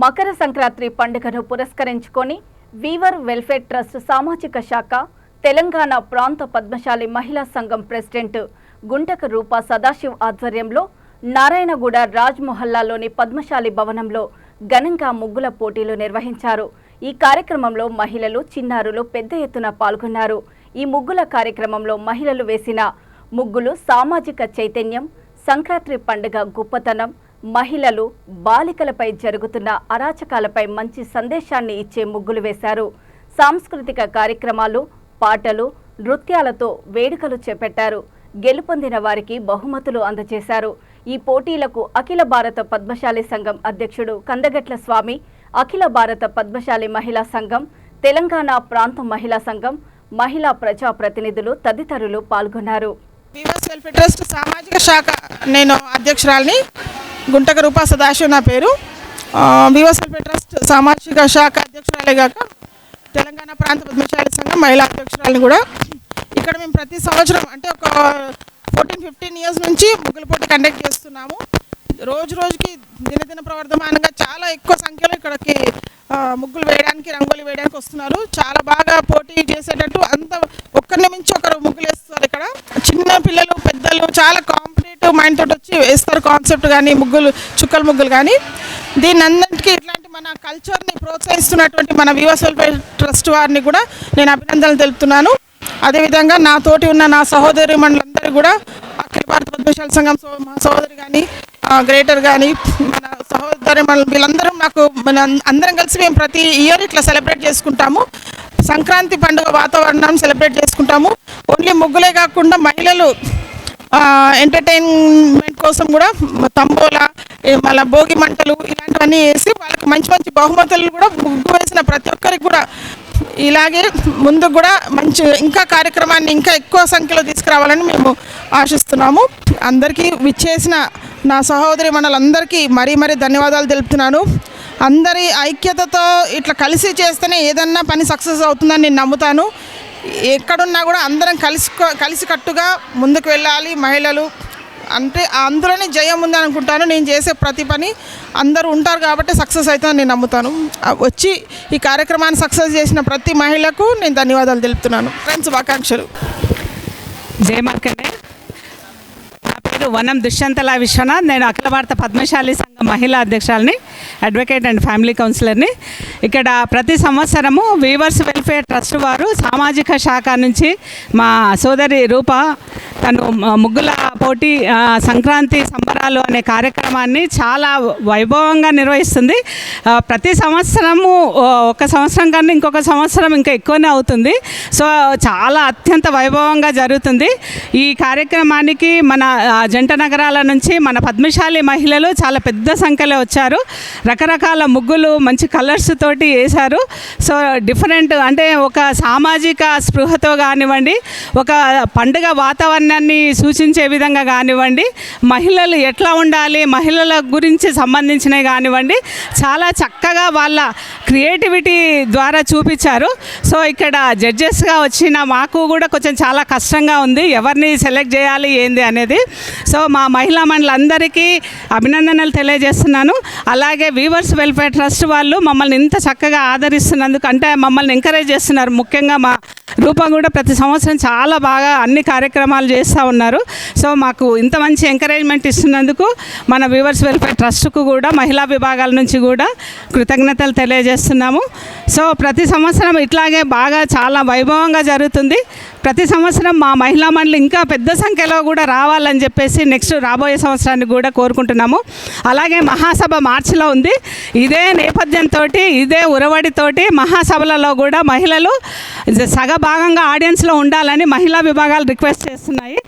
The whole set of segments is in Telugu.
మకర సంక్రాంతి పండుగను పురస్కరించుకొని వీవర్ వెల్ఫేర్ ట్రస్ట్ సామాజిక శాఖ తెలంగాణ ప్రాంత పద్మశాలి మహిళా సంఘం ప్రెసిడెంట్ గుంటక రూప సదాశివ్ ఆధ్వర్యంలో నారాయణగూడ రాజ్ మొహల్లాలోని పద్మశాలి భవనంలో ఘనంగా ముగ్గుల పోటీలు నిర్వహించారు. ఈ కార్యక్రమంలో మహిళలు చిన్నారులు పెద్ద ఎత్తున పాల్గొన్నారు. ఈ ముగ్గుల కార్యక్రమంలో మహిళలు వేసిన ముగ్గులు సామాజిక చైతన్యం సంక్రాంతి పండుగ గొప్పతనం మహిళలు బాలికలపై జరుగుతున్న అరాచకాలపై మంచి సందేశాన్ని ఇచ్చే ముగ్గులు వేశారు. సాంస్కృతిక కార్యక్రమాలు పాటలు నృత్యాలతో వేడుకలు చేపట్టారు. గెలుపొందిన వారికి బహుమతులు అందజేశారు. ఈ పోటీలకు అఖిల భారత పద్మశాలి సంఘం అధ్యక్షుడు కందగట్ల స్వామి అఖిల భారత పద్మశాలి మహిళా సంఘం తెలంగాణ ప్రాంతం మహిళా సంఘం మహిళా ప్రజా ప్రతినిధులు తదితరులు పాల్గొన్నారు. వెల్ఫేర్ ట్రస్ట్ సామాజిక శాఖ నేను అధ్యక్షురాలని. గుంటక రూపా సదాశివ్ నా పేరు. ఆ, ట్రస్ట్ సామాజిక శాఖ అధ్యక్షురాలే కాక తెలంగాణ ప్రాంత పద్మశాలి సంఘం మహిళా అధ్యక్షురాలిని కూడా. ఇక్కడ మేము ప్రతి సంవత్సరం అంటే ఒక ఫోర్టీన్ ఫిఫ్టీన్ ఇయర్స్ నుంచి ముగ్గుల పోటీ కండక్ట్ చేస్తున్నాము. రోజు రోజుకి దినదిన ప్రవర్ధమానంగా చాలా ఎక్కువ సంఖ్యలో ఇక్కడికి ముగ్గులు వేయడానికి రంగోలి వేయడానికి వస్తున్నారు. చాలా బాగా పోటీ చేసేటట్టు అంత ఒక్కరిని మించి ఒకరు ముగ్గులు వేస్తారు ఇక్కడ. చిన్న పిల్లలు పెద్దలు చాలా కాంపిటేటివ్ మైండ్ తోటి వచ్చి వేస్తారు కాన్సెప్ట్ కానీ ముగ్గులు చుక్కల ముగ్గులు కానీ. దీని అందరికీ ఇట్లాంటి మన కల్చర్ని ప్రోత్సహిస్తున్నటువంటి మన వివస్ వెల్ఫేర్ ట్రస్ట్ వారిని కూడా నేను అభినందనలు తెలుపుతున్నాను. అదేవిధంగా నా తోటి ఉన్న నా సహోదరి మండలందరూ కూడా అఖిల భారత పద్మశాల సంఘం సో- మా సహోదరి కానీ గ్రేటర్ కానీ మన సహోదరి మన వీళ్ళందరం నాకు మన అందరం కలిసి మేము ప్రతి ఇయర్ ఇట్లా సెలబ్రేట్ చేసుకుంటాము. సంక్రాంతి పండుగ వాతావరణం సెలబ్రేట్ చేసుకుంటాము. ఓన్లీ ముగ్గులే కాకుండా మహిళలు ఎంటర్టైన్మెంట్ కోసం కూడా తంబోలా మళ్ళీ భోగి మంటలు ఇలాంటివన్నీ వేసి వాళ్ళకి మంచి మంచి బహుమతులు కూడా ముగ్గు వేసిన ప్రతి ఒక్కరికి కూడా ఇలాగే ముందు కూడా మంచి ఇంకా కార్యక్రమాన్ని ఇంకా ఎక్కువ సంఖ్యలో తీసుకురావాలని మేము ఆశిస్తున్నాము. అందరికీ విచ్చేసిన నా సహోదరి మనలందరికీ మరీ మరీ ధన్యవాదాలు తెలుపుతున్నాను. అందరి ఐక్యతతో ఇట్లా కలిసి చేస్తేనే ఏదన్నా పని సక్సెస్ అవుతుందని నేను నమ్ముతాను. ఎక్కడున్నా కూడా అందరం కలిసి కలిసికట్టుగా ముందుకు వెళ్ళాలి మహిళలు. అంటే అందులోనే జయం ఉందని అనుకుంటాను. నేను చేసే ప్రతి పని అందరూ ఉంటారు కాబట్టి సక్సెస్ అవుతుందని నేను నమ్ముతాను. వచ్చి ఈ కార్యక్రమాన్ని సక్సెస్ చేసిన ప్రతి మహిళకు నేను ధన్యవాదాలు తెలుపుతున్నాను. ఫ్రెండ్స్ శుభాకాంక్షలు. జయమార్కండే. పేరు వనం దుష్యంతల విశ్వనాథ్. నేను అఖిల భారత పద్మశాలి సంఘం మహిళా అధ్యక్షురాలిని అడ్వకేట్ అండ్ ఫ్యామిలీ కౌన్సిలర్ని. ఇక్కడ ప్రతి సంవత్సరము వీవర్స్ వెల్ఫేర్ ట్రస్ట్ వారు సామాజిక శాఖ నుంచి మా సోదరి రూప తను ముగ్గుల పోటీ సంక్రాంతి సంబరాలు అనే కార్యక్రమాన్ని చాలా వైభవంగా నిర్వహిస్తుంది. ప్రతి సంవత్సరము ఒక సంవత్సరం కన్నా ఇంకొక సంవత్సరం ఇంకా ఎక్కువనే అవుతుంది. సో చాలా అత్యంత వైభవంగా జరుగుతుంది. ఈ కార్యక్రమానికి మన జంట నగరాల నుంచి మన పద్మశాలి మహిళలు చాలా పెద్ద సంఖ్యలో వచ్చారు. రకరకాల ముగ్గులు మంచి కలర్స్ తోటి వేశారు. సో డిఫరెంట్ అంటే ఒక సామాజిక స్పృహతో కానివ్వండి ఒక పండుగ వాతావరణాన్ని సూచించే విధంగా కానివ్వండి మహిళలు ఎట్లా ఉండాలి మహిళల గురించి సంబంధించినవి కానివ్వండి చాలా చక్కగా వాళ్ళ క్రియేటివిటీ ద్వారా చూపించారు. సో ఇక్కడ జడ్జెస్గా వచ్చిన మాకు కూడా కొంచెం చాలా కష్టంగా ఉంది. ఎవరిని సెలెక్ట్ చేయాలి ఏంది అనేది. సో మా మహిళా మండలందరికీ అభినందనలు తెలియజేస్తున్నాను. అలాగే వీవర్స్ వెల్ఫేర్ ట్రస్ట్ వాళ్ళు మమ్మల్ని ఇంత చక్కగా ఆదరిస్తున్నందుకు అంటే మమ్మల్ని ఎంకరేజ్ చేస్తున్నారు. ముఖ్యంగా మా రూపం కూడా ప్రతి సంవత్సరం చాలా బాగా అన్ని కార్యక్రమాలు చేస్తూ ఉన్నారు. సో మాకు ఇంత మంచి ఎంకరేజ్మెంట్ ఇస్తున్నందుకు మన వీవర్స్ వెల్ఫేర్ ట్రస్ట్కు కూడా మహిళా విభాగాల నుంచి కూడా కృతజ్ఞతలు తెలియజేస్తున్నాము. సో ప్రతి సంవత్సరం ఇట్లాగే బాగా చాలా వైభవంగా జరుగుతుంది. ప్రతి సంవత్సరం మా మహిళా మండలి ఇంకా పెద్ద సంఖ్యలో కూడా రావాలని చెప్పేసి నెక్స్ట్ రాబోయే సంవత్సరానికి కూడా కోరుకుంటున్నాము. అలాగే మహాసభ మార్చిలో ఉంది. ఇదే నేపథ్యంతో ఇదే ఉరవడితోటి మహాసభలలో కూడా మహిళలు సగ భాగంగా ఆడియన్స్లో ఉండాలని మహిళా విభాగాలు రిక్వెస్ట్ చేస్తున్నాయి.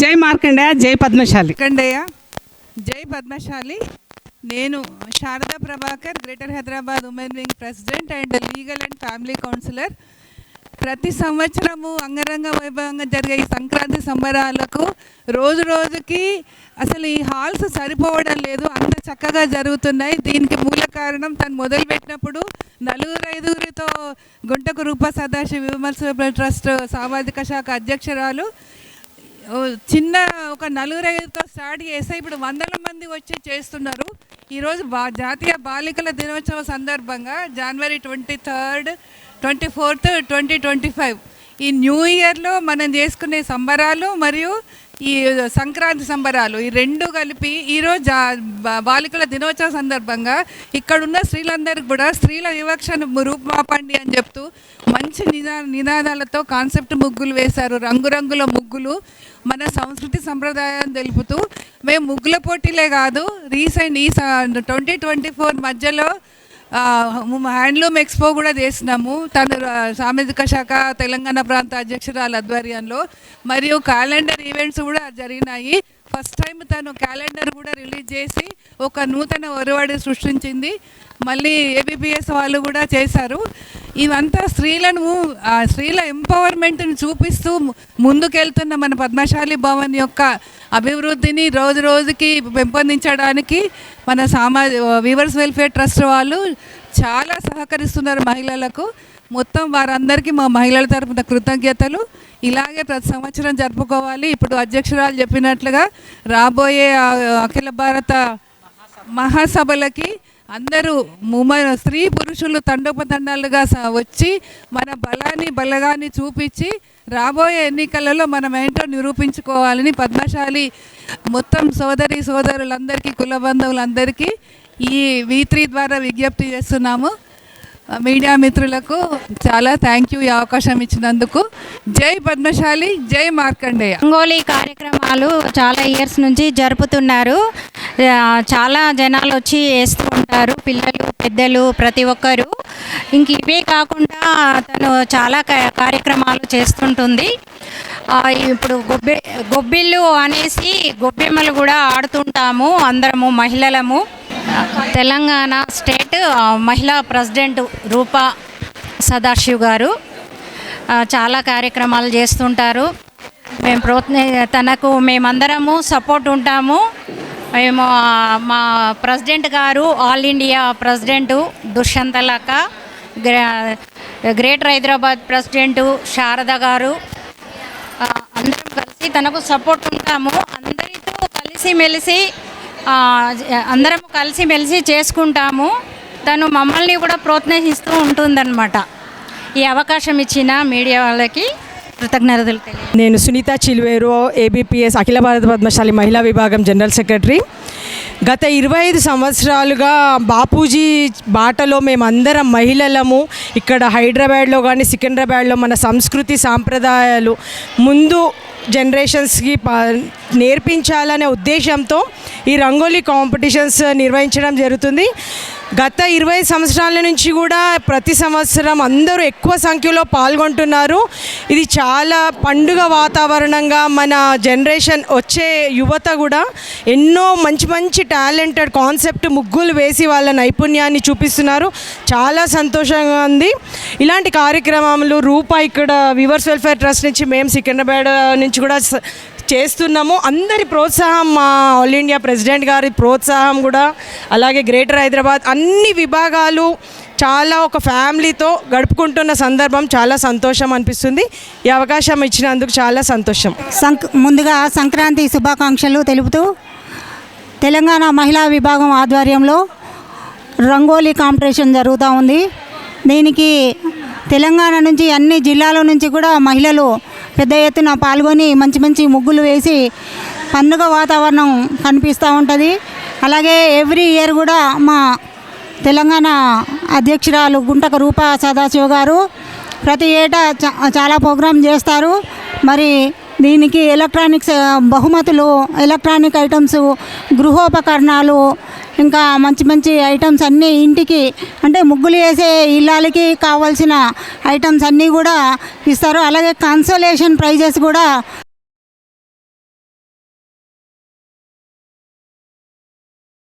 జై మార్కండేయ జై పద్మశాలి. కండయ్య జై పద్మశాలి. నేను Sharada Prabhakar greater Hyderabad women wing president and legal and family counsellor. ప్రతి సంవత్సరము అంగరంగ వైభవంగా జరిగే ఈ సంక్రాంతి సంబరాలకు రోజు రోజుకి అసలు ఈ హాల్స్ సరిపోవడం లేదు. అంత చక్కగా జరుగుతున్నాయి. దీనికి మూల కారణం తను మొదలుపెట్టినప్పుడు నలుగురు ఐదుగురితో గుంటకు రూప సదాశివ విమర్శ ట్రస్ట్ సామాజిక శాఖ అధ్యక్షురాలు. చిన్న ఒక నలుగురు ఐదుతో స్టార్ట్ చేస్తే ఇప్పుడు వందల మంది వచ్చి చేస్తున్నారు. ఈరోజు బా జాతీయ బాలికల దినోత్సవ సందర్భంగా జనవరి twenty third twenty fourth twenty twenty five. ఈ న్యూ ఇయర్లో మనం చేసుకునే సంబరాలు మరియు ఈ సంక్రాంతి సంబరాలు ఈ రెండు కలిపి ఈరోజు బాలికల దినోత్సవ సందర్భంగా ఇక్కడున్న స్త్రీలందరికీ కూడా స్త్రీల వివక్షను రూపుమాపండి అని చెప్తూ మంచి నినా నినాదాలతో కాన్సెప్ట్ ముగ్గులు వేశారు. రంగురంగుల ముగ్గులు మన సంస్కృతి సంప్రదాయాన్ని తెలుపుతూ మేము ముగ్గుల పోటీలే కాదు రీసెంట్ ఈ ట్వంటీ ట్వంటీ ఫోర్ మధ్యలో హ్యాండ్లూమ్ ఎక్స్పో కూడా చేసినాము. తను సామాజిక శాఖ తెలంగాణ ప్రాంత అధ్యక్షురాలు ఆధ్వర్యంలో. మరియు క్యాలెండర్ ఈవెంట్స్ కూడా జరిగినాయి. ఫస్ట్ టైం తను క్యాలెండర్ కూడా రిలీజ్ చేసి ఒక నూతన ఒరవడి సృష్టించింది. మళ్ళీ ఏబిపిఎస్ వాళ్ళు కూడా చేశారు. ఇవంతా స్త్రీలను స్త్రీల ఎంపవర్మెంట్ని చూపిస్తూ ముందుకెళ్తున్న మన పద్మశాలి భవన్ యొక్క అభివృద్ధిని రోజు రోజుకి పెంపొందించడానికి మన సామాజ వీవర్స్ వెల్ఫేర్ ట్రస్ట్ వాళ్ళు చాలా సహకరిస్తున్నారు మహిళలకు. మొత్తం వారందరికీ మా మహిళల తరపున కృతజ్ఞతలు. ఇలాగే ప్రతి సంవత్సరం జరుపుకోవాలి. ఇప్పుడు అధ్యక్షురాలు చెప్పినట్లుగా రాబోయే అఖిల భారత మహాసభలకి అందరూ ముమ స్త్రీ పురుషులు తండోపతండాలుగా స- వచ్చి మన బలాన్ని బలగాన్ని చూపించి రాబోయే ఎన్నికలలో మనం ఏంటో నిరూపించుకోవాలని పద్మశాలి మొత్తం సోదరి సోదరులందరికీ కుల బంధువులందరికీ ఈ వీ త్రీ ద్వారా విజ్ఞప్తి చేస్తున్నాము. మీడియా మిత్రులకు చాలా థ్యాంక్ యూ ఈ అవకాశం ఇచ్చినందుకు. జై పద్మశాలి జై మార్కండేయ. రంగోలీ కార్యక్రమాలు చాలా ఇయర్స్ నుంచి జరుపుతున్నారు. చాలా జనాలు వచ్చి వేస్తూ ఉంటారు పిల్లలు పెద్దలు ప్రతి ఒక్కరు. ఇంక ఇవే కాకుండా తను చాలా కార్యక్రమాలు చేస్తుంటుంది. ఇప్పుడు గొబ్బె గొబ్బిళ్ళు అనేసి గొబ్బెమ్మలు కూడా ఆడుతుంటాము అందరము మహిళలము. తెలంగాణ స్టేట్ మహిళా ప్రెసిడెంట్ రూపా సదాశివ్ గారు చాలా కార్యక్రమాలు చేస్తుంటారు. మేము ప్రోత్న తనకు మేమందరము సపోర్ట్ ఉంటాము. మేము మా president garu all India president దుష్యంతలక్క gre- greater Hyderabad president Sharada garu అందరం కలిసి తనకు సపోర్ట్ ఉంటాము. అందరితో కలిసిమెలిసి మెలిసి అందరం కలిసిమెలిసి చేసుకుంటాము. తను మమ్మల్ని కూడా ప్రోత్సహిస్తూ ఉంటుందన్నమాట. ఈ అవకాశం ఇచ్చిన మీడియా వాళ్ళకి కృతజ్ఞతలు నేను సునీత చిల్వేరు ఏబిపిఎస్ అఖిల భారత పద్మశాలి మహిళా విభాగం జనరల్ సెక్రటరీ. గత ఇరవై ఐదు సంవత్సరాలుగా బాపూజీ బాటలో మేమందరం మహిళలము ఇక్కడ హైదరాబాద్లో కానీ సికింద్రాబాద్లో మన సంస్కృతి సాంప్రదాయాలు ముందు జనరేషన్స్కి ప నేర్పించాలనే ఉద్దేశంతో ఈ రంగోలీ కాంపిటీషన్స్ నిర్వహించడం జరుగుతుంది. గత ఇరవై సంవత్సరాల నుంచి కూడా ప్రతి సంవత్సరం అందరూ ఎక్కువ సంఖ్యలో పాల్గొంటున్నారు. ఇది చాలా పండుగ వాతావరణంగా మన జనరేషన్ వచ్చే యువత కూడా ఎన్నో మంచి మంచి టాలెంటెడ్ కాన్సెప్ట్ ముగ్గులు వేసి వాళ్ళ నైపుణ్యాన్ని చూపిస్తున్నారు. చాలా సంతోషంగా ఉంది. ఇలాంటి కార్యక్రమాలు రూపా ఇక్కడ వివర్స్ వెల్ఫేర్ ట్రస్ట్ నుంచి మేము సికింద్రాబాద్ నుంచి కూడా చేస్తున్నాము. అందరి ప్రోత్సాహం మా ఆల్ ఇండియా ప్రెసిడెంట్ గారి ప్రోత్సాహం కూడా అలాగే గ్రేటర్ హైదరాబాద్ అన్ని విభాగాలు చాలా ఒక ఫ్యామిలీతో గడుపుకుంటున్న సందర్భం చాలా సంతోషం అనిపిస్తుంది. ఈ అవకాశం ఇచ్చినందుకు చాలా సంతోషం. సంక్ ముందుగా సంక్రాంతి శుభాకాంక్షలు తెలుపుతూ తెలంగాణ మహిళా విభాగం ఆధ్వర్యంలో రంగోలీ కాంపిటీషన్ జరుగుతూ ఉంది. దీనికి తెలంగాణ నుంచి అన్ని జిల్లాల నుంచి కూడా మహిళలు పెద్ద ఎత్తున పాల్గొని మంచి మంచి ముగ్గులు వేసి పండుగ వాతావరణం కనిపిస్తూ ఉంటుంది. అలాగే ఎవ్రీ ఇయర్ కూడా మా తెలంగాణ అధ్యక్షురాలు గుంటక రూపా సదాశివ గారు ప్రతి ఏటా చాలా ప్రోగ్రాం చేస్తారు. మరి దీనికి ఎలక్ట్రానిక్స్ బహుమతులు ఎలక్ట్రానిక్ ఐటమ్స్ గృహోపకరణాలు ఇంకా మంచి మంచి ఐటమ్స్ అన్నీ ఇంటికి అంటే ముగ్గులు వేసే ఇళ్ళకి కావాల్సిన ఐటమ్స్ అన్నీ కూడా ఇస్తారు. అలాగే కన్సలేషన్ ప్రైజెస్ కూడా